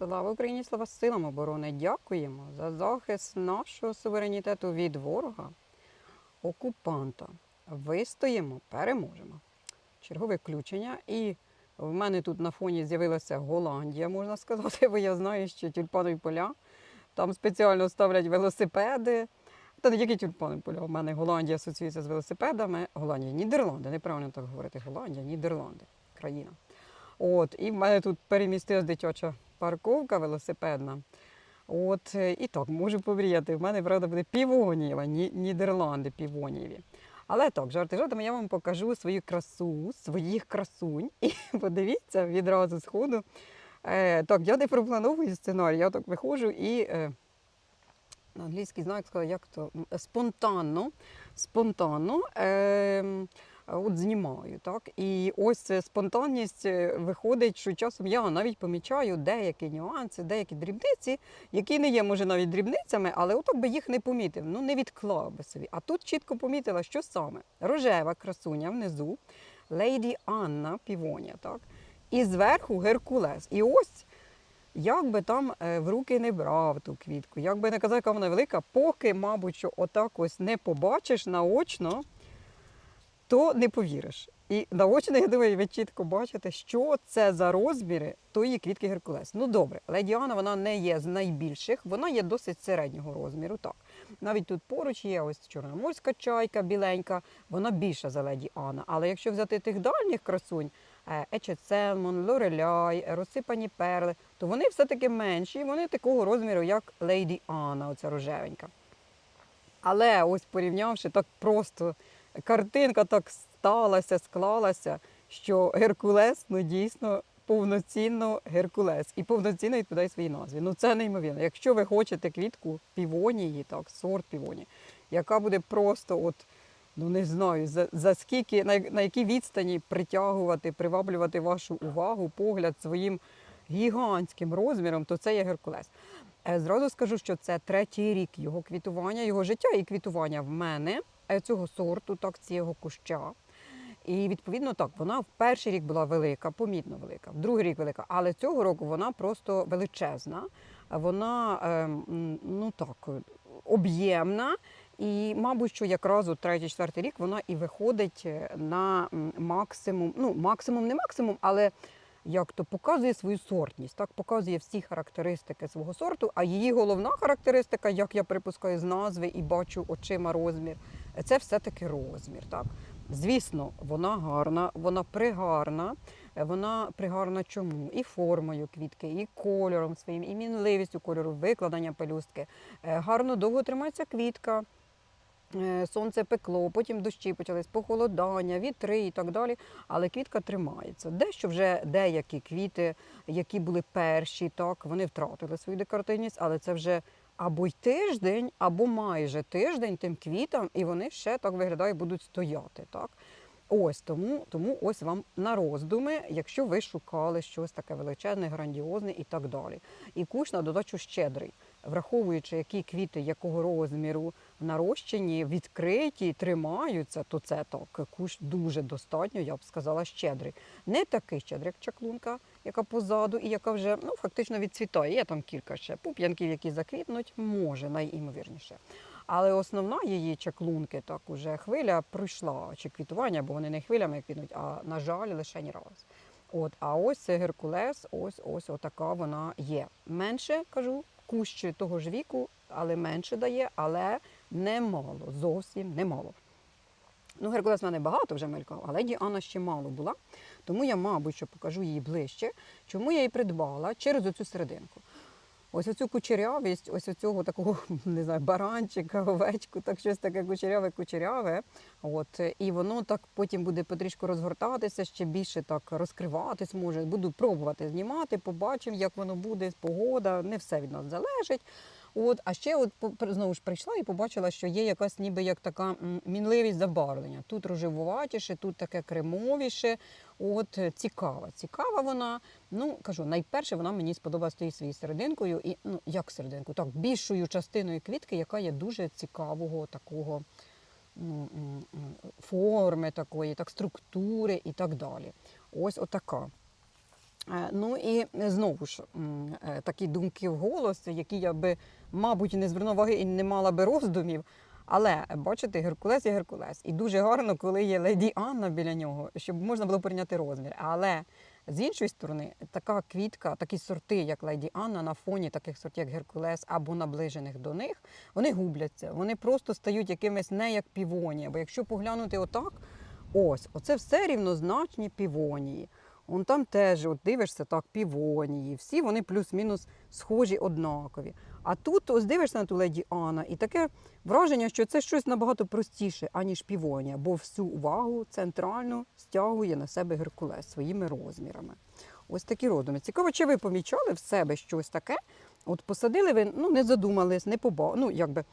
Слава Україні, слава силам оборони! Дякуємо за захист нашого суверенітету від ворога, окупанта. Вистоїмо, переможемо. Чергове включення. І в мене тут на фоні з'явилася Голландія, можна сказати, бо я знаю, що тюльпанові поля. Там спеціально ставлять велосипеди. Та не тільки тюльпанові поля. У мене Голландія асоціюється з велосипедами. Голландія, Нідерланди, неправильно так говорити. Голландія, Нідерланди, країна. От, і в мене тут перемістилась дитяча парковка велосипедна. От, е, і так, можу помріяти. В мене, правда, буде півонієва, Ні, Нідерланди півонієві. Але так, жарти жартами, я вам покажу свою красу, своїх красунь. І подивіться відразу з ходу. Е, так, я не проплановую сценарій, я так виходжу і е, на англійський знаю, як сказати, як то спонтанно, спонтанно е, от знімаю. Так? І ось спонтанність е, виходить, що часом я навіть помічаю деякі нюанси, деякі дрібниці, які не є, може, навіть дрібницями, але отак би їх не помітив, ну не відклав би собі. А тут чітко помітила, що саме рожева красуня внизу, леді Анна Півонія, так? і зверху Геркулес. І ось. Як би там е, в руки не брав ту квітку, як би не казав, яка вона велика, поки, мабуть, що отак ось не побачиш наочно, то не повіриш. І наочно, я думаю, ви чітко бачите, що це за розміри тої квітки Геркулес. Ну добре, леді Анна, вона не є з найбільших, вона є досить середнього розміру. Так. Навіть тут поруч є ось чорноморська чайка біленька, вона більша за леді Анна. Але якщо взяти тих дальніх красунь, е, Ечецелмон, Лореляй, розсипані перли, то вони все-таки менші, вони такого розміру, як леді Анна, оця рожевенька. Але ось порівнявши так просто, картинка так сталася, склалася, що Геркулес ну дійсно повноцінно Геркулес і повноцінно відповідає своїй назві. Ну це неймовірно. Якщо ви хочете квітку півонії, так, сорт півонії, яка буде просто от. Ну не знаю, за, за скільки, на, на якій відстані притягувати, приваблювати вашу увагу, погляд своїм гігантським розміром, то це є Геркулес. Е, Зразу скажу, що це третій рік його квітування, його життя і квітування в мене цього сорту, так, цього куща. І відповідно так, вона в перший рік була велика, помітно велика, в другий рік велика, але цього року вона просто величезна. Вона ем, ну так об'ємна. І, мабуть, що якраз у третій, четвертий рік вона і виходить е, на максимум. Ну, максимум, не максимум, але як то показує свою сортність, так показує всі характеристики свого сорту. А її головна характеристика, як я припускаю з назви і бачу очима розмір, це все-таки розмір. Так? Звісно, вона гарна, вона пригарна. Вона пригарна чому? І формою квітки, і кольором своїм, і мінливістю кольору, викладення пелюстки. Е, Гарно довго тримається квітка. Е, Сонце пекло, потім дощі почались, похолодання, вітри і так далі. Але квітка тримається. Дещо вже деякі квіти, які були перші, так вони втратили свою декоративність, але це вже або й тиждень, або майже тиждень тим квітам, і вони ще так виглядають, будуть стояти. Так? Ось тому, тому ось вам на роздуми, якщо ви шукали щось таке величезне, грандіозне і так далі. І куш на додачу щедрий, враховуючи, які квіти якого розміру нарощені, відкриті, тримаються, то це так. Куш дуже достатньо, я б сказала, щедрий. Не такий щедрий, як чаклунка, яка позаду і яка вже ну, фактично відцвітає. Є там кілька ще пуп'янків, які заквітнуть, може, найімовірніше. Але основна її чаклунки, так уже хвиля пройшла чи квітування, бо вони не хвилями квітнуть, а на жаль, лише ні раз. От, а ось це Геркулес, ось ось отака вона є. Менше кажу, кущ того ж віку, але менше дає, але немало, зовсім немало. Ну, Геркулес в мене багато вже мелькав, але Діана ще мало була. Тому я, мабуть, що покажу її ближче. Чому я її придбала через оцю серединку. Ось оцю кучерявість, ось оцього такого, не знаю, баранчика, овечку, так щось таке кучеряве-кучеряве. От, і воно так потім буде потрішку розгортатися, ще більше так розкриватись може. Буду пробувати знімати, побачимо, як воно буде, погода, не все від нас залежить. От, а ще от знову ж прийшла і побачила, що є якась ніби як така мінливість забарвлення. Тут рожевуватіше, тут таке кремовіше. От е, цікава. Цікава вона. Ну кажу, найперше вона мені сподобалась тією своєю серединкою, і ну як серединку, так більшою частиною квітки, яка є дуже цікавого такого м, форми такої, так структури і так далі. Ось отака. Е, Ну і знову ж е, такі думки в голос, які я би, мабуть, не звернула уваги і не мала би роздумів. Але бачите, Геркулес є Геркулес. І дуже гарно, коли є леді Анна біля нього, щоб можна було прийняти розмір. Але з іншої сторони, така квітка, такі сорти, як леді Анна, на фоні таких сортів, як Геркулес або наближених до них, вони губляться. Вони просто стають якимись не як півонія. Бо якщо поглянути отак, ось, оце все рівнозначні півонії. Он там теж, от дивишся так, півонії, всі вони плюс-мінус схожі однакові. А тут ось дивишся на ту леді Анна, і таке враження, що це щось набагато простіше, аніж півонія, бо всю увагу центрально стягує на себе Геркулес своїми розмірами. Ось такі родини. Цікаво, чи ви помічали в себе щось таке? От посадили ви, ну не задумались, не побав... ну якби.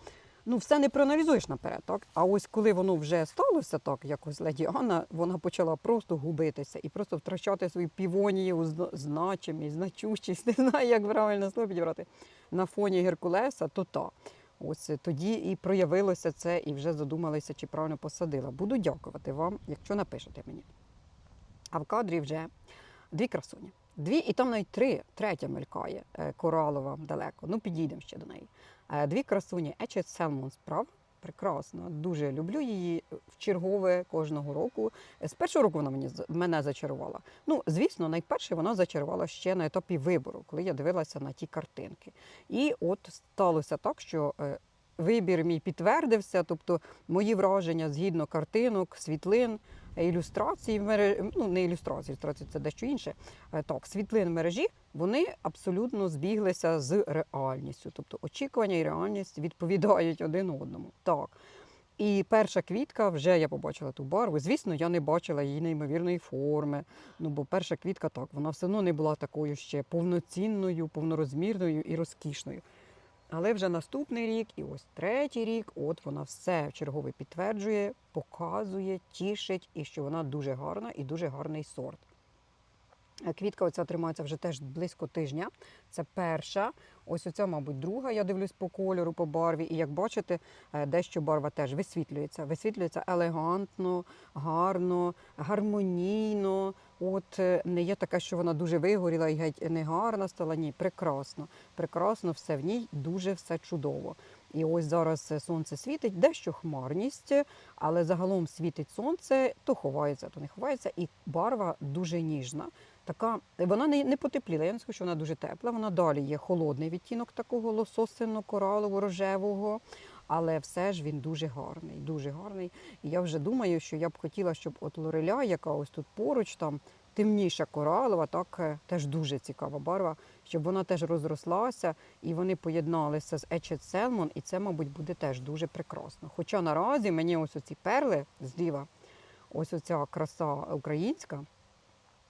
Ну, все не проаналізуєш наперед, так? А ось коли воно вже сталося так, якось леді Анна, вона почала просто губитися і просто втрачати свою півонію, значимість, значущість, не знаю, як правильно слово підібрати, на фоні Геркулеса, то та. Ось тоді і проявилося це, і вже задумалися, чи правильно посадила. Буду дякувати вам, якщо напишете мені. А в кадрі вже дві красуні. Дві, і там навіть три, третя мелькає, е, коралова далеко. Ну, підійдемо ще до неї. Е, Дві красуні Ечет Селмон справ. Прекрасно, дуже люблю її в чергове кожного року. З першого року вона мені мене зачарувала. Ну, звісно, найперше вона зачарувала ще на етапі вибору, коли я дивилася на ті картинки. І от сталося так, що е, вибір мій підтвердився, тобто мої враження згідно картинок, світлин, е, ілюстрацій в мережі, ну не ілюстрації, ілюстрації це дещо інше. Е, Так, світлин мережі вони абсолютно збіглися з реальністю. Тобто очікування і реальність відповідають один одному. Так. І перша квітка, вже я побачила ту барву. Звісно, я не бачила її неймовірної форми. Ну, бо перша квітка так, вона все одно не була такою ще повноцінною, повнорозмірною і розкішною. Але вже наступний рік, і ось третій рік, от вона все в чергове підтверджує, показує, тішить, і що вона дуже гарна і дуже гарний сорт. Е, Квітка оця тримається вже теж близько тижня. Це перша. Ось оця, мабуть, друга. Я дивлюсь по кольору, по барві. І як бачите, е, дещо барва теж висвітлюється. Висвітлюється елегантно, гарно, гармонійно. От е, не є таке, що вона дуже вигоріла і геть не гарна стала. Ні, прекрасно. Прекрасно, все в ній дуже все чудово. І ось зараз е, сонце світить, дещо хмарність, але загалом світить сонце, то ховається, то не ховається, і барва дуже ніжна. Така вона не, не потепліла. Я не скажу, що вона дуже тепла. Вона далі є холодний відтінок такого лососино-коралового, рожевого. Але все ж він дуже гарний, дуже гарний. І я вже думаю, що я б хотіла, щоб от лореля, яка ось тут поруч, там темніша коралова, так е, теж дуже цікава барва, щоб вона теж розрослася і вони поєдналися з Ечет Селмон, і це, мабуть, буде теж дуже прекрасно. Хоча наразі мені ось оці перли зліва, ось оця краса українська,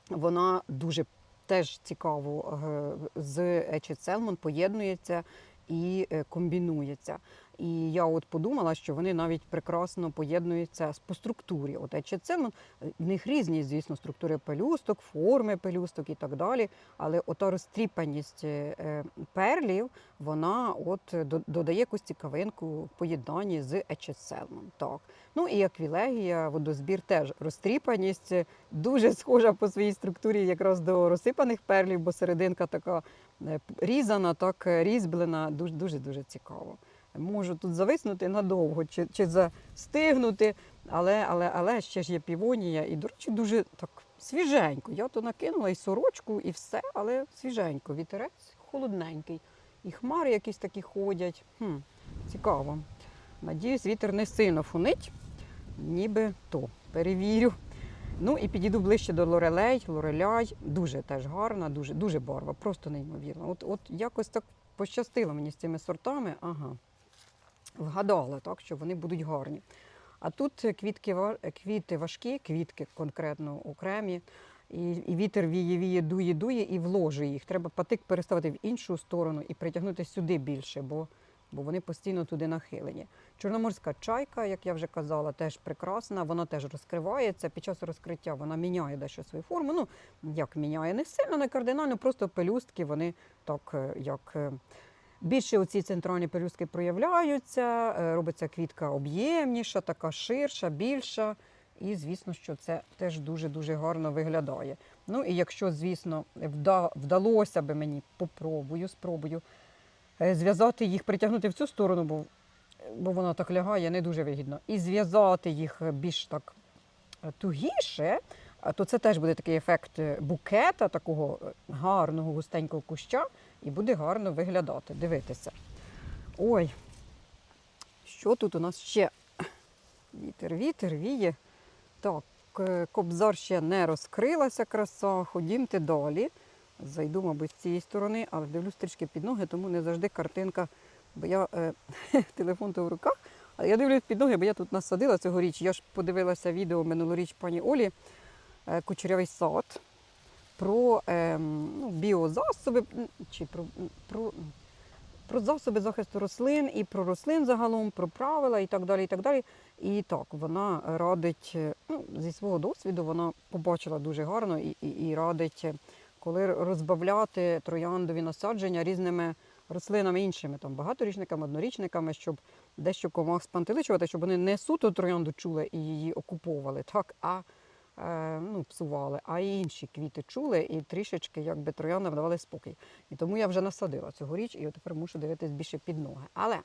вона дуже теж цікаво е, з Ечет Селмон поєднується і е, комбінується. І я от подумала, що вони навіть прекрасно поєднуються по структурі. От Селмон, е, в них різні, звісно, структури пелюсток, форми пелюсток і так далі. Але ота розтріпаність е, перлів, вона от додає якусь цікавинку в поєднанні з Ечет Так. Ну і аквілегія, водозбір теж розтріпаність, дуже схожа по своїй структурі якраз до розсипаних перлів, бо серединка така е, різана, так різьблена, дуже дуже дуже цікаво. Можу тут зависнути надовго чи, чи застигнути, але, але, але ще ж є півонія, і, до речі, дуже так свіженько. Я то накинула і сорочку, і все, але свіженько. Вітерець холодненький. І хмари якісь такі ходять. Хм, цікаво. Надіюсь, вітер не сильно фунить, ніби то. Перевірю. Ну і підійду ближче до лорелей, лореляй. Дуже теж гарна, дуже, дуже барва, просто неймовірна. От, от якось так пощастило мені з цими сортами. Ага. Вгадала, так, що вони будуть гарні. А тут квітки, квіти важкі, квітки конкретно окремі. І, і вітер віє, віє, дує, дує і вложує їх. Треба патик переставити в іншу сторону і притягнути сюди більше, бо, бо вони постійно туди нахилені. Чорноморська чайка, як я вже казала, теж прекрасна. Вона теж розкривається. Під час розкриття вона міняє дещо свою форму. Ну, як міняє, не сильно, не кардинально, просто пелюстки, вони так е, як. Більше оці центральні пелюстки проявляються, е, робиться квітка об'ємніша, така ширша, більша. І звісно, що це теж дуже-дуже гарно виглядає. Ну і якщо, звісно, вдалося би мені, попробую, спробую е, зв'язати їх, притягнути в цю сторону, бо, бо вона так лягає, не дуже вигідно. І зв'язати їх більш так е, тугіше, то це теж буде такий ефект букета, такого гарного густенького куща, і буде гарно виглядати. Дивитися. Ой, що тут у нас ще? Вітер, вітер, віє. Так, е, кобзар ще не розкрилася краса. Ходімте далі. Зайду, мабуть, з цієї сторони, але дивлюсь трішки під ноги, тому не завжди картинка. Бо я е, телефон то в руках, але я дивлюсь під ноги, бо я тут насадила цьогоріч. Я ж подивилася відео минулоріч пані Олі е, Кучерявий сад про е, ну, біозасоби чи про, про, про засоби захисту рослин і про рослин загалом, про правила і так далі. І так далі. І так, вона радить, е, ну, зі свого досвіду, вона побачила дуже гарно і, і, і радить, е, коли розбавляти трояндові насадження різними рослинами іншими, там багаторічниками, однорічниками, щоб дещо комах спантеличувати, щоб вони не суто троянду чули і її окуповували, так, а ну, псували, а й інші квіти чули і трішечки якби трояндам давали спокій. І тому я вже насадила цьогоріч, і тепер мушу дивитись більше під ноги. Але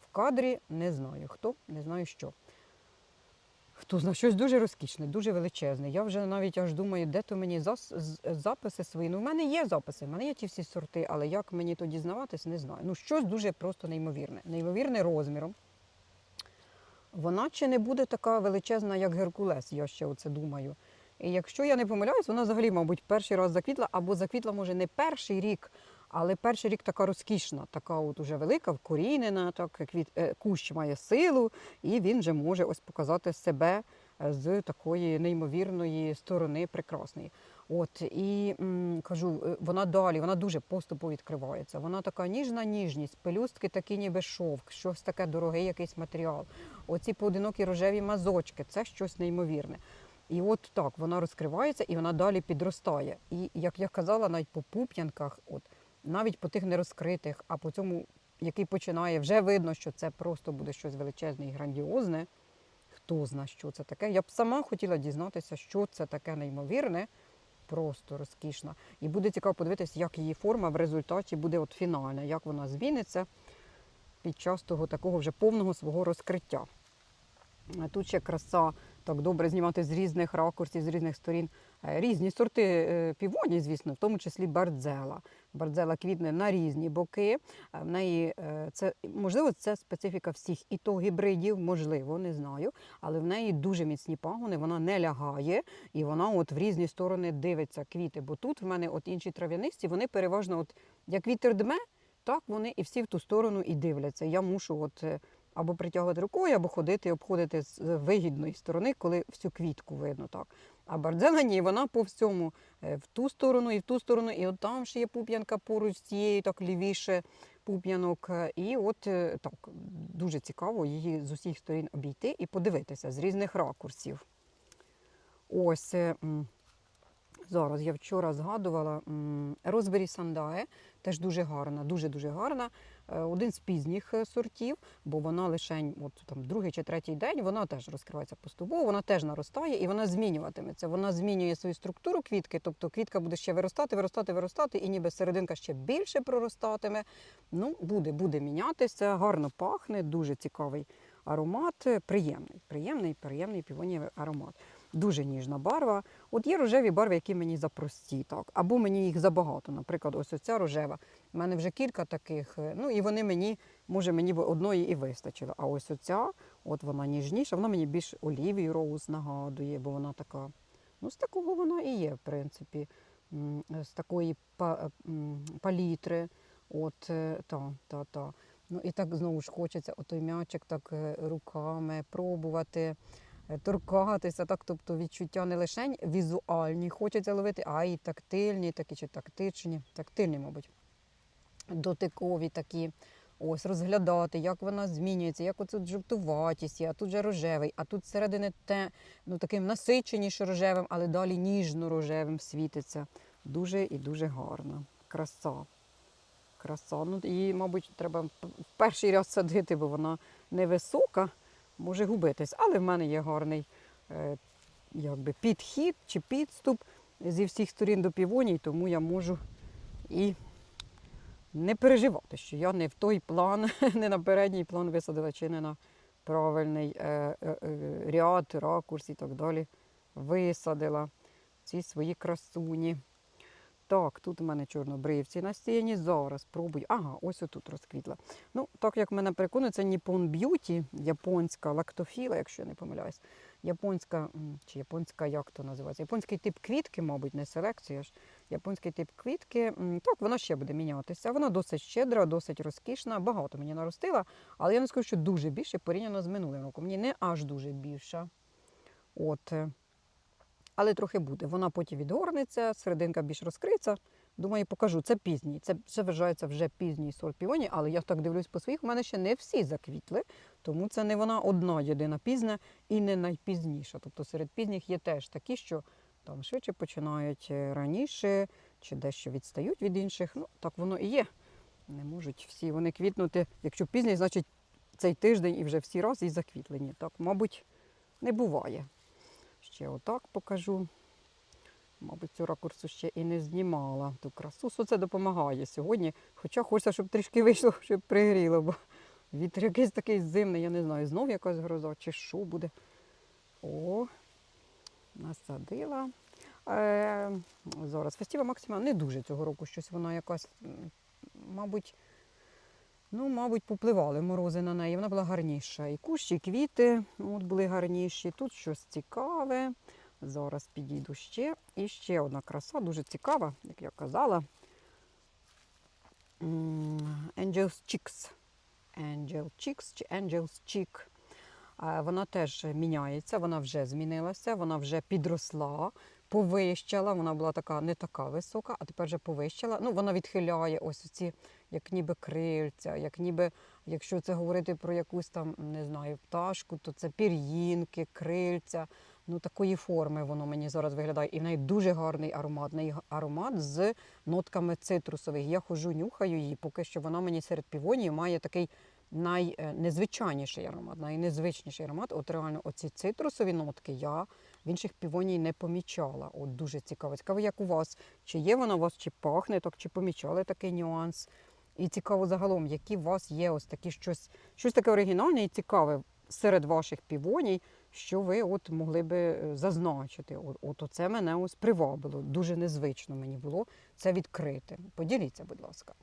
в кадрі не знаю хто, не знаю що. Хто знає, щось дуже розкішне, дуже величезне. Я вже навіть аж думаю, де то мені зас- записи свої. Ну, в мене є записи, в мене є ті всі сорти, але як мені то дізнаватись, не знаю. Ну, щось дуже просто неймовірне. Неймовірне розміром. Вона чи не буде така величезна, як Геркулес, я ще оце думаю. І якщо я не помиляюсь, вона взагалі, мабуть, перший раз заквітла, або заквітла, може, не перший рік, але перший рік така розкішна, така от уже велика, вкорінена, так, квіт, е, кущ має силу, і він вже може ось показати себе е, з такої неймовірної сторони прекрасної. От і м, кажу, е, вона далі, вона дуже поступово відкривається. Вона така ніжна ніжність, пелюстки такі, ніби шовк, щось таке дорогий якийсь матеріал. Оці поодинокі рожеві мазочки це щось неймовірне. І от так вона розкривається і вона далі підростає. І як я казала, навіть по пуп'янках, от навіть по тих нерозкритих, а по цьому, який починає, вже видно, що це просто буде щось величезне і грандіозне. Хто знає, що це таке. Я б сама хотіла дізнатися, що це таке неймовірне, просто розкішна. І буде цікаво подивитися, як її форма в результаті буде от фінальна, як вона звіниться під час того такого вже повного свого розкриття. Тут ще краса, так добре знімати з різних ракурсів, з різних сторін. Е, Різні сорти е, півоній, звісно, в тому числі бардзела. Бардзела квітне на різні боки. Е, В неї це можливо це специфіка всіх і то гібридів, можливо, не знаю. Але в неї дуже міцні пагони, вона не лягає і вона от в різні сторони дивиться квіти. Бо тут в мене от інші трав'янисті, вони переважно, от як вітер дме, так вони і всі в ту сторону і дивляться. Я мушу от. Або притягувати рукою, або ходити, обходити з вигідної сторони, коли всю квітку видно так. А бардзела ні, вона по всьому е, в ту сторону і в ту сторону, і от там ще є пуп'янка поруч з цією, так лівіше пуп'янок. Е, І от е, так дуже цікаво її з усіх сторін обійти і подивитися з різних ракурсів. Ось зараз я вчора згадувала Розбері Сандае, теж дуже гарна, дуже-дуже гарна. Е, Один з пізніх е, сортів, бо вона лише от там другий чи третій день, вона теж розкривається поступово, вона теж наростає і вона змінюватиметься. Вона змінює свою структуру квітки, тобто квітка буде ще виростати, виростати, виростати, і ніби серединка ще більше проростатиме. Ну, буде, буде мінятися, гарно пахне, дуже цікавий аромат, е, приємний, приємний, приємний півонієвий аромат. Дуже ніжна барва. От є рожеві барви, які мені запрості, так. Або мені їх забагато. Наприклад, ось оця рожева. У мене вже кілька таких, е, ну і вони мені, може, мені б одної і вистачило. А ось оця, от вона ніжніша, вона мені більш олівій роуз нагадує, бо вона така. Ну, з такого вона і є, в принципі, з такої палітри. От, е, та, та, та. Ну і так знову ж хочеться отой м'ячик так е, руками пробувати, е, торкатися, так, тобто відчуття не лише візуальні хочеться ловити, а й тактильні, такі чи тактичні, тактильні, мабуть, дотикові такі. Ось розглядати, як вона змінюється, як оце жовтуватість, а тут же рожевий, а тут зсередини те, ну таким насиченіше рожевим, але далі ніжно-рожевим світиться. Дуже і дуже гарна. Краса. Краса. Ну, її, мабуть, треба в перший раз садити, бо вона невисока, може губитись. Але в мене є гарний е, якби, підхід чи підступ. зі всіх сторін до півоній, тому я можу і не переживати, що я не в той план, не на передній план висадила, чи не на правильний е, е, ряд, ракурс і так далі. Висадила ці свої красуні. Так, тут у мене чорнобривці насіяні. Зараз спробую. Ага, ось отут розквітла. Ну, так як мене переконує, це Nippon Beauty, японська лактофіла, якщо я не помиляюсь. Японська, чи японська, як то називається? Японський тип квітки, мабуть, не селекція ж. Японський тип квітки. Так, вона ще буде мінятися. Вона досить щедра, досить розкішна, багато мені наростила, але я не скажу, що дуже більше порівняно з минулим роком. Мені не аж дуже більша. От. Але трохи буде. Вона потім відгорнеться, серединка більш розкриється. Думаю, покажу. Це пізній. Це вже вважається вже пізній сорт півоні, але я так дивлюсь по своїх, у мене ще не всі заквітли, тому це не вона одна єдина пізна і не найпізніша. Тобто серед пізніх є теж такі, що там швидше починають е, раніше чи дещо відстають від інших. Ну, так воно і є. Не можуть всі вони квітнути. Якщо пізній, значить цей тиждень і вже всі раз і заквітлені. Так, мабуть, не буває. Ще отак покажу. Мабуть, цю ракурсу ще і не знімала ту красу. Це допомагає сьогодні. Хоча хочеться, щоб трішки вийшло, щоб пригріло, бо вітер якийсь такий зимний, я не знаю, знов якась гроза чи що буде. О, насадила. Е, зараз фестива Максима не дуже цього року щось вона якась, мабуть, ну, мабуть, попливали морози на неї. Вона була гарніша. І кущі, і квіти от були гарніші. Тут щось цікаве. Зараз підійду ще. І ще одна краса, дуже цікава, як я казала. Angel's Cheeks. Angel Cheeks чи Angel's Cheek. А, Вона теж міняється, вона вже змінилася, вона вже підросла, повищала. Вона була така не така висока, а тепер вже повищала. Ну, вона відхиляє ось ці, як ніби крильця, як ніби, якщо це говорити про якусь там, не знаю, пташку, то це пір'їнки, крильця. Ну, такої форми воно мені зараз виглядає. І в неї дуже гарний аромат. В неї аромат з нотками цитрусових. Я хожу, нюхаю її, поки що вона мені серед півонії має такий найнезвичайніший аромат, найнезвичніший аромат. От реально оці цитрусові нотки я в інших півоній не помічала. От дуже цікаво. Цікаво, як у вас. Чи є вона у вас, чи пахне так, чи помічали такий нюанс. І цікаво загалом, які у вас є ось такі щось, щось таке оригінальне і цікаве серед ваших півоній, що ви от могли би е, зазначити. От, от оце мене ось привабило. Дуже незвично мені було це відкрити. Поділіться, будь ласка.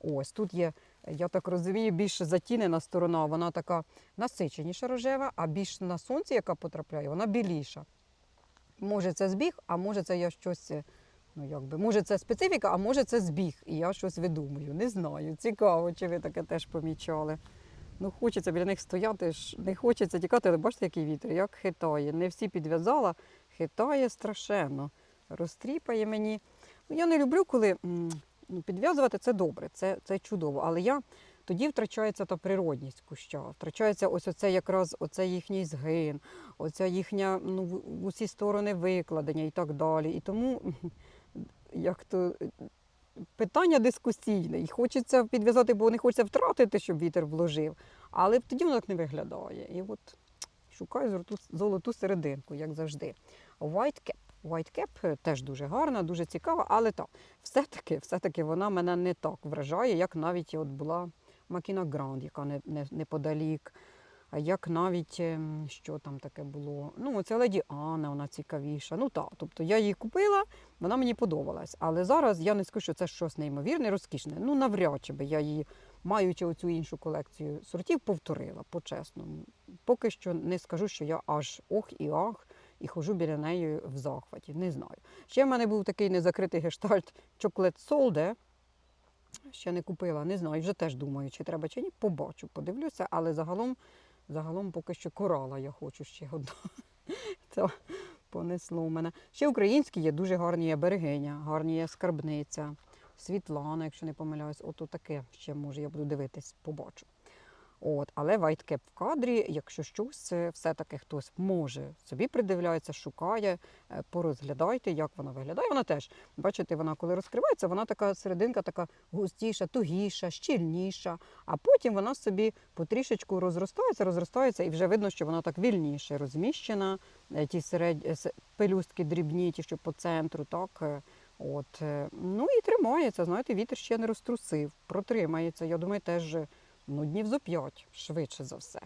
Ось тут є, я так розумію, більш затінена сторона, вона така насиченіша рожева, а більш на сонці, яка потрапляє, вона біліша. Може, це збіг, а може, це я щось. Ну, якби, може, це специфіка, а може це збіг. І я щось видумую. Не знаю. Цікаво, чи ви таке теж помічали. Ну, хочеться біля них стояти, не хочеться тікати, але бачите, який вітер, як хитає. Не всі підв'язала, хитає страшенно, розтріпає мені. Ну, я не люблю, коли ну, підв'язувати це добре, це, це чудово. Але я тоді втрачається та природність куща, втрачається ось оце якраз оце їхній згин, оця їхня ну, в усі сторони викладення і так далі. І тому як то е, питання дискусійне. І хочеться підв'язати, бо не хочеться втратити, щоб вітер вложив. Але тоді воно так не виглядає. І от шукаю золоту, серединку, як завжди. White Cap. White Cap е, теж дуже гарна, дуже цікава, але так, все-таки, все-таки вона мене не так вражає, як навіть от була Макіна Гранд, яка не, не, неподалік. Як навіть ем, що там таке було? Ну, це леді Анна, вона цікавіша. Ну так, тобто я її купила, вона мені подобалась. Але зараз я не скажу, що це щось неймовірне, розкішне. Ну, навряд чи би я її, маючи оцю іншу колекцію сортів, повторила по-чесному. Поки що не скажу, що я аж ох і ах, і хожу біля неї в захваті. Не знаю. Ще в мене був такий незакритий гештальт Chocolate Solde. Ще не купила, не знаю, вже теж думаю, чи треба чи ні. Побачу, подивлюся, але загалом, загалом поки що корала я хочу ще одну. Це понесло мене. Ще українські є, дуже гарні є берегиня, гарні є скарбниця, Світлана, якщо не помиляюсь, ото таке ще може я буду дивитись, побачу. От, але вайткеп в кадрі, якщо щось, е, все-таки хтось може собі придивляється, шукає, е, порозглядайте, як вона виглядає. Вона теж, бачите, вона коли розкривається, вона така серединка така густіша, тугіша, щільніша, а потім вона собі потрішечку розростається, розростається, і вже видно, що вона так вільніше розміщена. Е, Ті серед... е, пелюстки дрібні, ті, що по центру, так. От, ну і тримається, знаєте, вітер ще не розтрусив, протримається. Я думаю, теж ну, днів зо п'ять, швидше за все.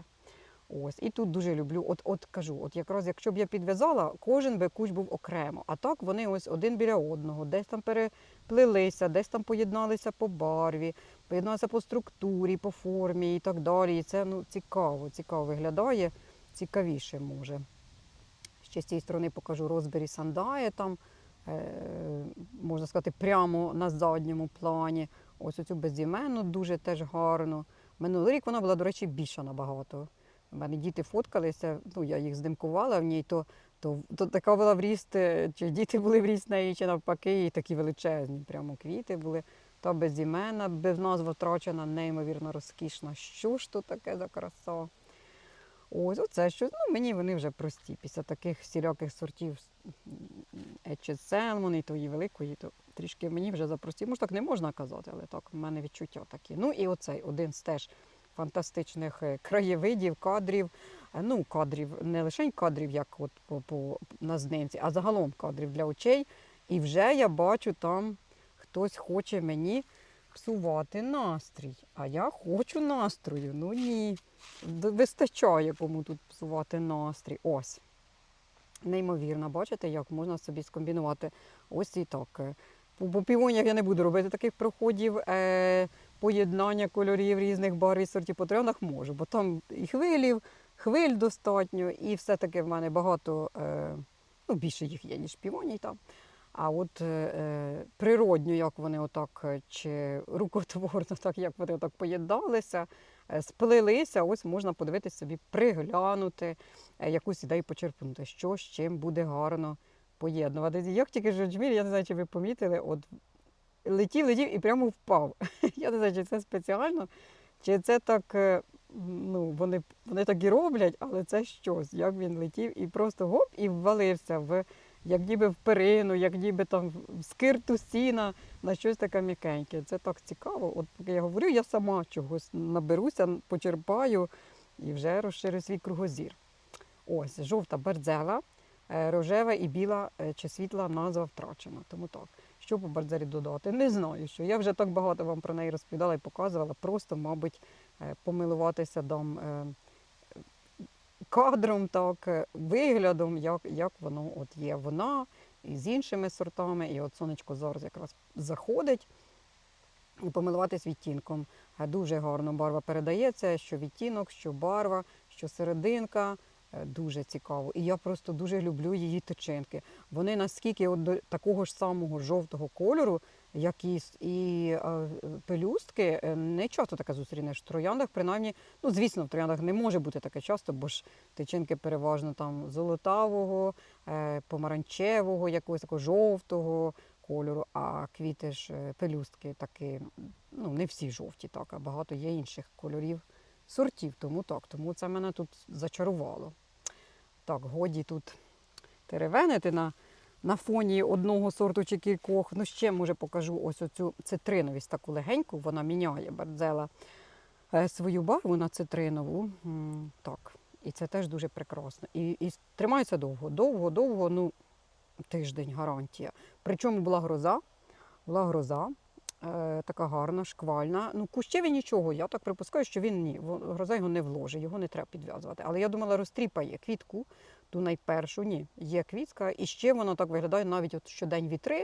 Ось, і тут дуже люблю. От, от кажу, от якраз якщо б я підв'язала, кожен би кущ був окремо. А так вони ось один біля одного, десь там переплилися, десь там поєдналися по барві, поєдналися по структурі, по формі і так далі. І це ну, цікаво, цікаво виглядає, цікавіше може. Ще з цієї сторони покажу розбері сандає там, е, можна сказати, прямо на задньому плані. Ось оцю безіменну дуже теж гарно. Минулий рік вона була, до речі, більша набагато. У мене діти фоткалися, ну я їх здимкувала в ній, то, то, то така була в ріст, е, чи діти були в ріст неї, чи навпаки, і такі величезні, прямо квіти були. Та безіменна, без назва втрачена, неймовірно розкішна. Що ж то таке за краса? Ось оце що. Ну, мені вони вже прості. Після таких всіляких сортів Ечі Селмон і тої великої, то трішки мені вже запрості. Може, так не можна казати, але так, в мене відчуття такі. Ну і оцей один з теж фантастичних е, краєвидів, кадрів. Е, Ну, кадрів, не лише кадрів, як от по, по на знимці, а загалом кадрів для очей. І вже я бачу, там хтось хоче мені псувати настрій. А я хочу настрою. Ну ні. Вистачає кому тут псувати настрій. Ось. Неймовірно, бачите, як можна собі скомбінувати. Ось і так. По, півонях я не буду робити таких проходів. Е, поєднання кольорів різних барв і сортів по троянах можу, бо там і хвилів, хвиль достатньо, і все-таки в мене багато, е, ну, більше їх є, ніж півоній там. А от е, е, природньо, як вони отак, чи рукотворно, так як вони отак поєдналися, сплелися, ось можна подивитися собі, приглянути, якусь ідею почерпнути, що з чим буде гарно поєднувати. Як тільки жуджміль, я не знаю, чи ви помітили, от летів, летів і прямо впав. Я не знаю, чи це спеціально, чи це так, е, ну, вони, вони так і роблять, але це щось, як він летів і просто гоп і ввалився в як ніби в перину, як ніби там в скирту сіна на щось таке м'якеньке. Це так цікаво. От поки я говорю, я сама чогось наберуся, почерпаю і вже розширю свій кругозір. Ось жовта бердзела, е, рожева і біла е, чи світла назва втрачена. Тому так. Що по бардзері додати? Не знаю, що. Я вже так багато вам про неї розповідала і показувала. Просто, мабуть, е, помилуватися дам е, кадром, так, е, виглядом, як, як воно от є. Вона і з іншими сортами, і от сонечко зараз якраз заходить. І помилуватись відтінком. Е, Дуже гарно барва передається, що відтінок, що барва, що серединка. Е, Дуже цікаво. І я просто дуже люблю її тичинки. Вони наскільки от до такого ж самого жовтого кольору, як і, і е, пелюстки, е, не часто таке зустрінеш в трояндах. Принаймні, ну звісно, в трояндах не може бути таке часто, бо ж тичинки переважно там золотавого, помаранчевого, якогось такого жовтого кольору, а квіти ж пелюстки такі, ну не всі жовті, так, а багато є інших кольорів сортів. Тому так, тому це мене тут зачарувало. Так, годі тут теревенити на, на фоні одного сорту чи кількох. Ну, ще може покажу ось оцю цитриновість таку легеньку, вона міняє бардзела е, свою барву на цитринову. Так, і це теж дуже прекрасно. І, і тримається довго, довго, довго, ну, тиждень гарантія. Причому була гроза, була гроза, така гарна, шквальна. Ну, кущеві нічого, я так припускаю, що він ні, гроза його не вложить, його не треба підв'язувати. Але я думала, розтріпає квітку, ту найпершу, ні, є квітка, і ще воно так виглядає навіть от щодень вітри.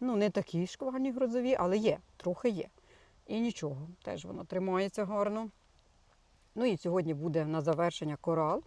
Ну, не такі шквальні грозові, але є, трохи є. І нічого, теж воно тримається гарно. Ну і сьогодні буде на завершення корал.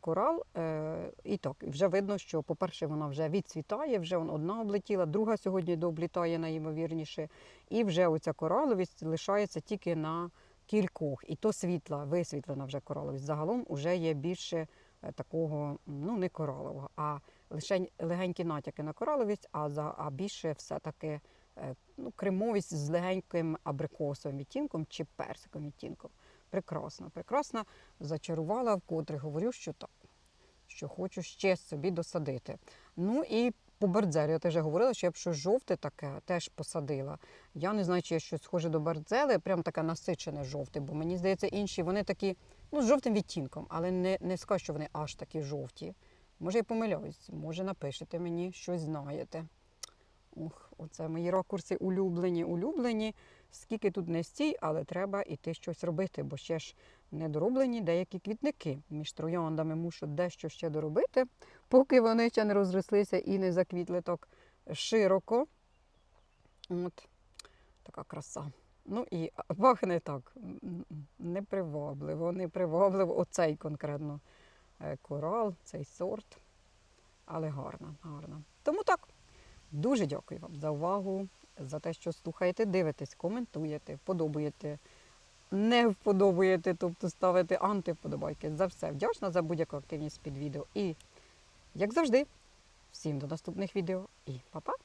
Корал, е, і так, вже видно, що, по-перше, вона вже відцвітає, вже одна облетіла, друга сьогодні дооблітає найімовірніше. І вже оця кораловість лишається тільки на кількох. І то світла, висвітлена вже кораловість. Загалом вже є більше е, такого, ну не коралового, а лише легенькі натяки на кораловість, а, за, а більше все-таки е, ну, кремовість з легеньким абрикосовим відтінком чи персиковим відтінком. Прекрасна, прекрасна. Зачарувала вкотре. Говорю, що так, що хочу ще собі досадити. Ну і по бердзелі, я теж говорила, що я б щось жовте таке теж посадила. Я не знаю, чи є щось схоже до бердзели, прям таке насичене жовте, бо мені здається, інші вони такі, ну, з жовтим відтінком, але не, не скажу, що вони аж такі жовті. Може, я помиляюсь, може, напишете мені, щось знаєте. Ух, оце мої ракурси улюблені, улюблені. Скільки тут не стій, але треба іти щось робити, бо ще ж недороблені деякі квітники. Між трояндами мушу дещо ще доробити, поки вони ще не розрослися і не заквітли так широко. От така краса. Ну і пахне так непривабливо, непривабливо. Оцей конкретно е, корал, цей сорт. Але гарно, гарно. Тому так, дуже дякую вам за увагу, за те, що слухаєте, дивитесь, коментуєте, вподобаєте, не вподобаєте, тобто ставите антиподобайки. За все вдячна за будь-яку активність під відео. І, як завжди, всім до наступних відео і па-па!